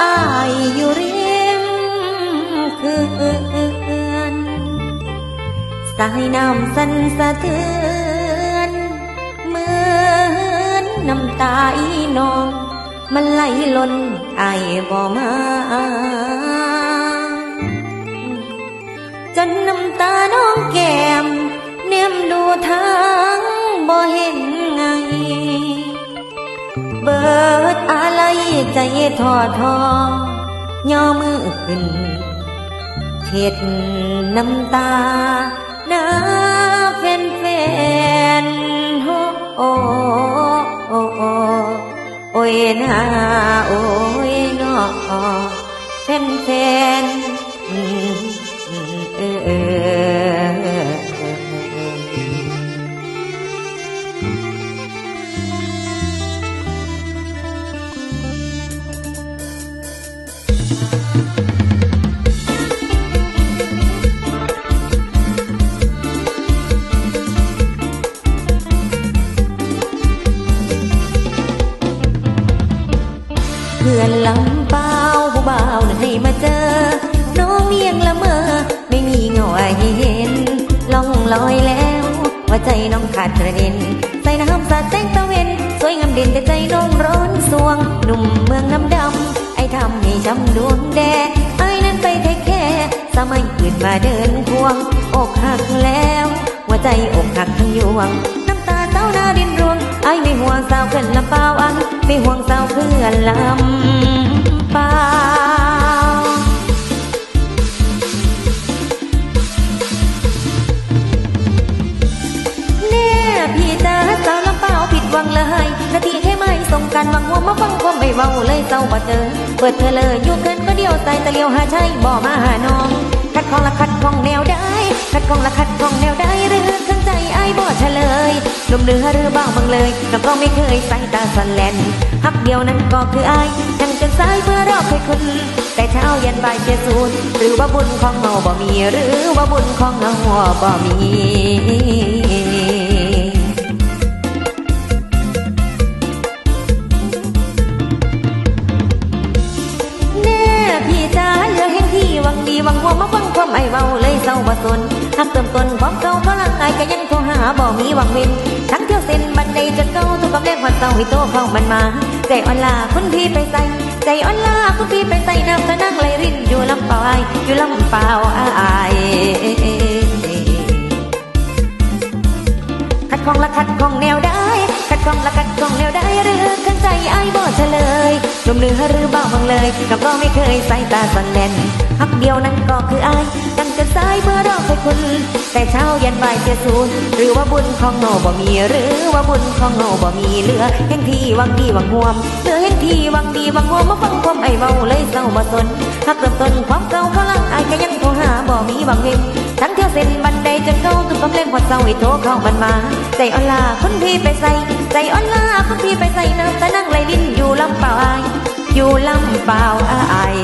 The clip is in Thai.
อายอยู่ริมเขื่อนสายน้ำสันสะเทือนเหมือนน้ำตาอีนอง มันไหลล้นไอบ่มา ใจทอทอย่อมือขึ้นเช็ดน้ำตาหน้าเป็นแฟนโอ้โอ้โอ้โอ้โอ้ยนาโอ้ยนอแฟนแฟนเออ เพื่อนลำเปล่าผู้บ่าวนั้นให้มาเจอ น้องเมียงละเมอ ไม่มีเงาให้เห็นล่องลอยแล้ว ว่าใจน้องขาดกระเด็น ใส่น้ำสาดแสงตะเวน สวยงามเด่นแต่ใจน้องร้อนสวง หนุ่มเมืองน้ำ อ้ทำให้จำดวงแดงไอ้นั้นไปเทคแค่สมัยอื่นมาเดินควง อกหักแล้ว หัวใจอกหักทั้งยวง น้ำตาเต้าหน้าดินรวงไอ้ไม่ห่วงสาวเพื่อนลำเปล่าอันไม่ห่วงสาวเพื่อนลำเปล่าแน่พี่จ๋าสาวลำเปล่าผิดหวังเลยนาทีแค่ ไม่ส่งกันหวังหัวมาฟังความไม่เบาเลยเศร้าบ่เจอ เปิดเธอเลยอยู่เกินก็เดียวใจต่เลียวหาใช่บ่มาหาน้องคัดของละคัดของแนวได้คัดของละคัดของแนวได้หรือเครื่องใจไอ้บ่เฉลยหนุ่มเรือหรือบ้าบังเลยน้องก็ไม่เคยใส่ตาสันแลนฮักเดียวนั้นก็คือไอ้ยังจนสายเพื่อรอบให้คุณแต่เช้าเย็นบ่ายเจอศูนย์หรือว่าบุญของเฮาบ่มี หรือว่าบุญของเฮาบ่มี เลยเศร้าบ่สนหักเติมตนความเก่าเขาลังอายก็ยังโทรหาบ่มีหวังเว้นทั้งเที่ยวเส้นบันไดจนเก่าทุกกับแรกวันเศร้าให้โตเข้ามันมา ใจอ่อนลาคุณพี่ไปใส่ใจอ่อนลาคุณพี่ไปใส่น้ำตะนั่งไหลรินอยู่ลำเปล่าอยอยู่ลำเปล่าอายคัดของละคัดของแนวได้คัดของละคัดของแนวได้หรือเครื่องใจไอ้บ่เฉลยหนุ่มเรือหรือเบาบังเลยน้องก็ไม่เคยใส่ตาสันแลนฮักเดียวนั้นก็คือไอ้าย สายเพื่อรอให้คุณแต่เช้าเยันบ่ายเสียศูนย์หรือว่าบุญของโนบ่มี หรือว่าบุญของโนบ่มีเหลือแห่งที่วังดีวังห่วมเหลือแห่งที่วังดีวังห่วมมาฟังความไอเบาเลยเศร้าบ่สนฮักเริ่มต้นความเก่าเขาลังอายก็ยังโทรหาบ่มีหวังเห็นทั้งเที่ยวเส้นบันไดจนเก่าทุกกำเล่นพอเศร้าให้โทรเข้ามันมาใจอ่อนลาคุณพี่ไปใส่ใจอ่อนลาคุณพี่ไปใส่น้ำตานั่งไหลลิ้นอยู่ลำเปล่าอายอยู่ลำเปล่าอาย